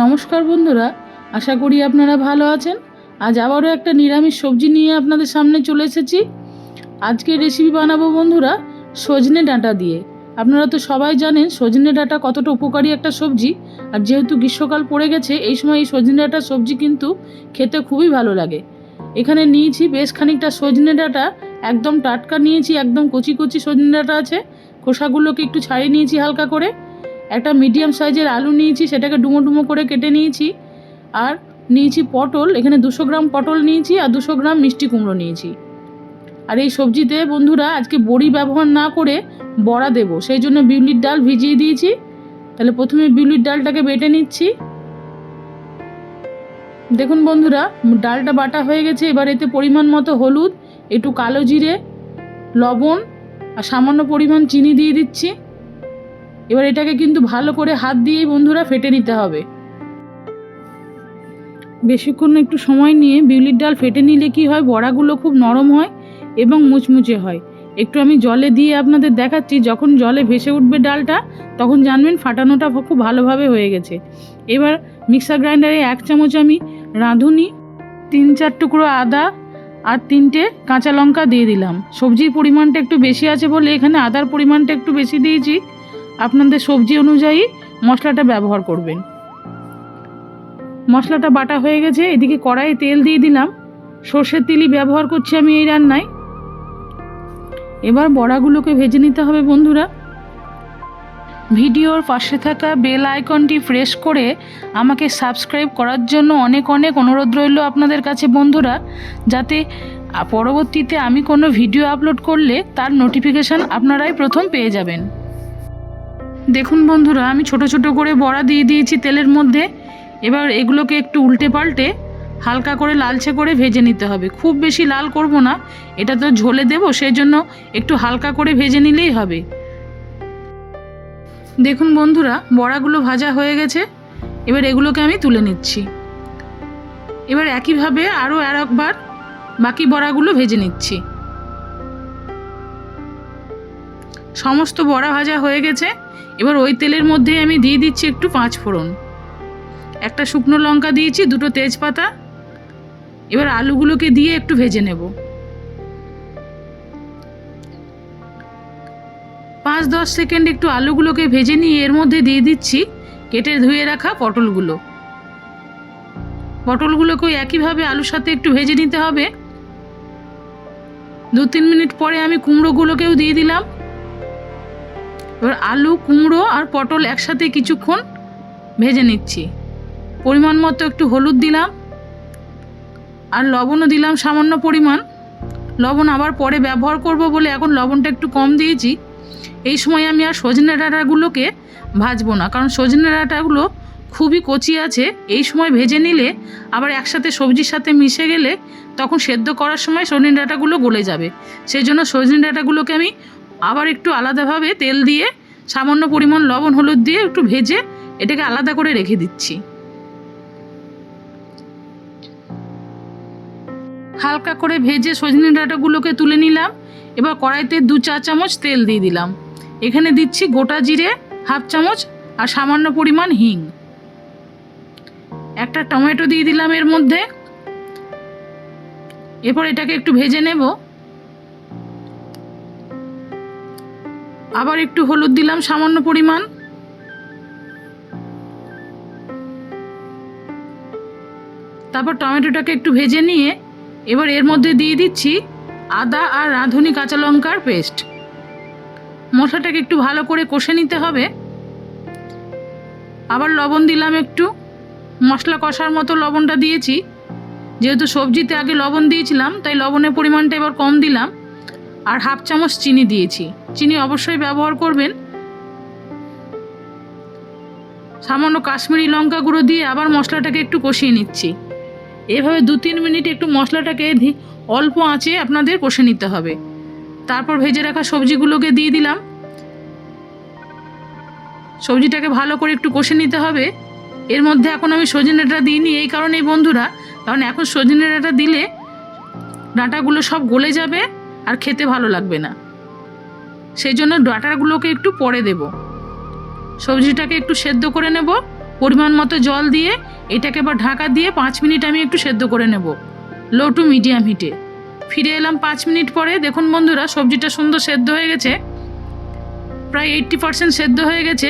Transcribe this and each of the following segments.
নমস্কার বন্ধুরা, আশা করি আপনারা ভালো আছেন। আজ আবারও একটা নিরামিষ সবজি নিয়ে আপনাদের সামনে চলে এসেছি। আজকে রেসিপি বানাবো বন্ধুরা, সজনে ডাঁটা দিয়ে। আপনারা তো সবাই জানেন, সজনে ডাঁটা কতটা উপকারী একটা সবজি। আর যেহেতু গ্রীষ্মকাল পড়ে গেছে, এই সময় এই সজনে ডাঁটা সবজি কিন্তু খেতে খুবই ভালো লাগে। এখানে নিয়েছি বেশ খানিকটা সজনে ডাঁটা, একদম টাটকা নিয়েছি, একদম কচি কচি সজনে ডাঁটা আছে। খোসাগুলোকে একটু ছাড়িয়ে নিয়েছি হালকা করে। একটা মিডিয়াম সাইজের আলু নিয়েছি, সেটাকে ডুমো ডুমো করে কেটে নিয়েছি। আর নিয়েছি পটল, এখানে দুশো গ্রাম পটল নিয়েছি আর দুশো গ্রাম মিষ্টি কুমড়ো নিয়েছি। আর এই সবজিতে বন্ধুরা, আজকে বড়ি ব্যবহার না করে বড়া দেবো, সেই জন্য বিউলির ডাল ভিজিয়ে দিয়েছি। তাহলে প্রথমে বিউলির ডালটাকে বেটে নিচ্ছি। দেখুন বন্ধুরা, ডালটা বাটা হয়ে গেছে, এবার এতে পরিমাণ মতো হলুদ, একটু কালো জিরে, লবণ আর সামান্য পরিমাণ চিনি দিয়ে দিচ্ছি। এবার এটাকে কিন্তু ভালো করে হাত দিয়েই বন্ধুরা ফেটে নিতে হবে। বেশিক্ষণ একটু সময় নিয়ে বিউলির ডাল ফেটে নিলে কি হয়? বড়াগুলো খুব নরম হয় এবং মুচমুচে হয়। একটু আমি জলে দিয়ে আপনাদের দেখাচ্ছি, যখন জলে ভেসে উঠবে ডালটা, তখন জানবেন ফাটানোটা খুব ভালোভাবে হয়ে গেছে। এবার মিক্সার গ্রাইন্ডারে এক চামচ আমি রাঁধুনি, তিন চার টুকরো আদা আর তিনটে কাঁচা লঙ্কা দিয়ে দিলাম। সবজির পরিমাণটা একটু বেশি আছে বলে এখানে আদার পরিমাণটা একটু বেশি দিয়েছি। আপনাদের সবজি অনুযায়ী মশলাটা ব্যবহার করবেন। মশলাটা বাটা হয়ে গেছে, এদিকে কড়াইয়ে তেল দিয়ে দিলাম। সর্ষের তেলই ব্যবহার করছি আমি এই রান্নায়। এবার বড়াগুলোকে ভেজে নিতে হবে বন্ধুরা। ভিডিওর পাশে থাকা বেল আইকনটি প্রেস করে আমাকে সাবস্ক্রাইব করার জন্য অনেক অনেক অনুরোধ রইল আপনাদের কাছে বন্ধুরা, যাতে পরবর্তীতে আমি কোনো ভিডিও আপলোড করলে তার নোটিফিকেশান আপনারাই প্রথম পেয়ে যাবেন। দেখুন বন্ধুরা, আমি ছোট ছোট করে বড়া দিয়ে দিয়েছি তেলের মধ্যে। এবার এগুলোকে একটু উল্টে পাল্টে হালকা করে লালচে করে ভেজে নিতে হবে। খুব বেশি লাল করব না, এটা তো ঝোলে দেবো সেই জন্য একটু হালকা করে ভেজে নিলেই হবে। দেখুন বন্ধুরা, বড়াগুলো ভাজা হয়ে গেছে। এবার এগুলোকে আমি তুলে নিচ্ছি। এবার একইভাবে আরও আর একবার বাকি বড়াগুলো ভেজে নিচ্ছি। সমস্ত বড়া ভাজা হয়ে গেছে। এবার ওই তেলের মধ্যে আমি দিয়ে দিচ্ছি একটু পাঁচ ফোড়ন। একটা শুকনো লঙ্কা দিয়েছি, দুটো তেজপাতা। এবার আলুগুলোকে দিয়ে একটু ভেজে নেব। পাঁচ দশ সেকেন্ড একটু আলুগুলোকে ভেজে নিয়ে এর মধ্যে দিয়ে দিচ্ছি কেটে ধুয়ে রাখা পটলগুলো। পটলগুলোকেও একইভাবে আলুর সাথে একটু ভেজে নিতে হবে। দু তিন মিনিট পরে আমি কুমড়োগুলোকেও দিয়ে দিলাম। এবার আলু, কুমড়ো আর পটল একসাথে কিছুক্ষণ ভেজে নিচ্ছি। পরিমাণ মতো একটু হলুদ দিলাম আর লবণও দিলাম সামান্য পরিমাণ। লবণ আবার পরে ব্যবহার করব বলে এখন লবণটা একটু কম দিয়েছি। এই সময় আমি আর সজনে ডাঁটাগুলোকে ভাজবো না, কারণ সজনে ডাঁটাগুলো খুবই কচি আছে। এই সময় ভেজে নিলে আবার একসাথে সবজির সাথে মিশে গেলে তখন সেদ্ধ করার সময় সজনে ডাঁটাগুলো গলে যাবে। সেই জন্য সজনে ডাঁটাগুলোকে আমি আবার একটু আলাদাভাবে তেল দিয়ে, সামান্য পরিমাণ লবণ, হলুদ দিয়ে একটু ভেজে এটাকে আলাদা করে রেখে দিচ্ছি। হালকা করে ভেজে সজনে ডাঁটাগুলোকে তুলে নিলাম, এবার কড়াইতে দু চা চামচ তেল দিয়ে দিলাম। এখানে দিচ্ছি গোটা জিরে, হাফ চামচ আর সামান্য পরিমাণ হিং। একটা টমেটো দিয়ে দিলাম এর মধ্যে। এরপর এটাকে একটু ভেজে নেব। আবার একটু হলুদ দিলাম, সামান্য পরিমাণ। তারপর টমেটোটাকে একটু ভেজে নিয়ে এবার এর মধ্যে দিয়ে দিচ্ছি আদা আর রাঁধুনি কাঁচা লঙ্কার পেস্ট। মশলাটাকে একটু ভালো করে কষে নিতে হবে। আবার লবণ দিলাম একটু। মশলা কষার মতো লবণটা দিয়েছি। যেহেতু সবজিতে আগে লবণ দিয়েছিলাম, তাই লবণের পরিমাণটা এবার কম দিলাম। আর হাফ চামচ চিনি দিয়েছি। চিনি অবশ্যই ব্যবহার করবেন। সামান্য কাশ্মীরি লঙ্কা গুঁড়ো দিয়ে আবার মশলাটাকে একটু কষিয়ে নিচ্ছি। এভাবে দু তিন মিনিট একটু মশলাটাকে অল্প আঁচে আপনাদের কষে নিতে হবে। তারপর ভেজে রাখা সবজিগুলোকে দিয়ে দিলাম। সবজিটাকে ভালো করে একটু কষে নিতে হবে। এর মধ্যে এখন আমি সজনে ডাঁটা দিইনি, এই কারণেই বন্ধুরা, কারণ এখন সজনে ডাঁটা দিলে ডাঁটাগুলো সব গলে যাবে। আর খেতে ভালো লাগবে না। সেই জন্য ডাঁটাগুলোকে একটু পরে দেব। সবজিটাকে একটু সেদ্ধ করে নেব। পরিমাণ মতো জল দিয়ে এটাকে এবার ঢাকা দিয়ে পাঁচ মিনিট আমি একটু সেদ্ধ করে নেব। লো টু মিডিয়াম হিটে। ফিরে এলাম পাঁচ মিনিট পরে। দেখুন বন্ধুরা, সবজিটা সুন্দর সেদ্ধ হয়ে গেছে। প্রায় এইট্টি পার্সেন্ট সেদ্ধ হয়ে গেছে।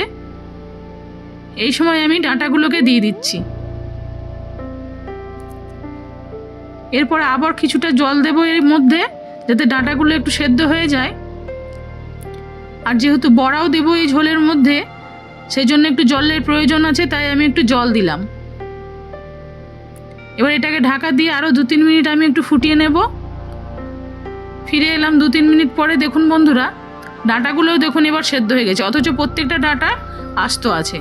এই সময় আমি ডাঁটাগুলোকে দিয়ে দিচ্ছি। এরপর আবার কিছুটা জল দেবো এর মধ্যে। যাতে ডাঁটাগুলো একটু সেদ্ধ হয়ে যায়। আর যেহেতু বড়াও দেবো এই ঝোলের মধ্যে সেই জন্য একটু জলের প্রয়োজন আছে, তাই আমি একটু জল দিলাম। এবার এটাকে ঢাকা দিয়ে আরও দু তিন মিনিট আমি একটু ফুটিয়ে নেব। ফিরে এলাম দু তিন মিনিট পরে, দেখুন বন্ধুরা, ডাঁটাগুলোও দেখুন এবার সেদ্ধ হয়ে গেছে, অথচ প্রত্যেকটা ডাঁটা আস্ত আছে।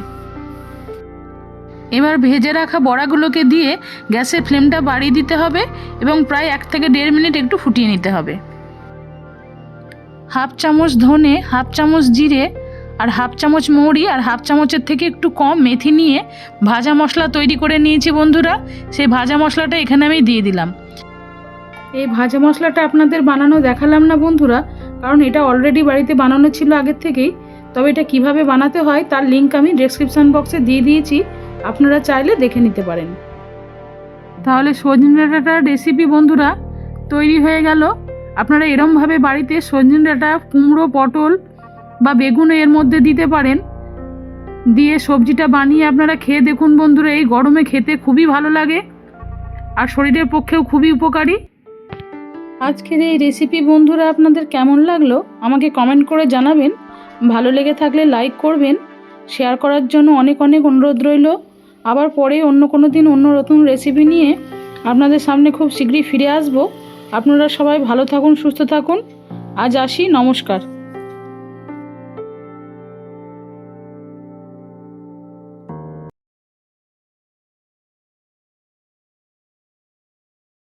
এবার ভেজে রাখা বড়াগুলোকে দিয়ে গ্যাসের ফ্লেমটা বাড়িয়ে দিতে হবে এবং প্রায় এক থেকে দেড় মিনিট একটু ফুটিয়ে নিতে হবে। হাফ চামচ ধনে, হাফ চামচ জিরে আর হাফ চামচ মৌরি আর হাফ চামচের থেকে একটু কম মেথি নিয়ে ভাজা মশলা তৈরি করে নিয়েছি বন্ধুরা। সেই ভাজা মশলাটা এখানে আমি দিয়ে দিলাম। এই ভাজা মশলাটা আপনাদের বানানো দেখালাম না বন্ধুরা, কারণ এটা অলরেডি বাড়িতে বানানো ছিল আগের থেকেই। তবে এটা কীভাবে বানাতে হয় তার লিঙ্ক আমি ডেসক্রিপশন বক্সে দিয়ে দিয়েছি। আপনারা চাইলে দেখে নিতে পারেন। তাহলে সজনে ডাঁটার রেসিপি বন্ধুরা, তৈরি হয়ে গেল। আপনারা এরমভাবে বাড়িতে সজনে ডাঁটা, কুমড়ো, পটল বা বেগুন এর মধ্যে দিতে পারেন। দিয়ে সবজিটা বানিয়ে আপনারা খেয়ে দেখুন বন্ধুরা, এই গরমে খেতে খুবই ভালো লাগে আর শরীরের পক্ষেও খুবই উপকারী। আজকের এই রেসিপি বন্ধুরা আপনাদের কেমন লাগল আমাকে কমেন্ট করে জানাবেন। ভালো লেগে থাকলে লাইক করবেন শেয়ার করার জন্য অনেক অনেক অনুরোধ রইল। আবার পরে অন্য কোনো দিন অন্য নতুন রেসিপি নিয়ে আপনাদের সামনে খুব শীঘ্রই ফিরে আসব। আপনারা সবাই ভালো থাকুন, সুস্থ থাকুন। আজ আসি, নমস্কার।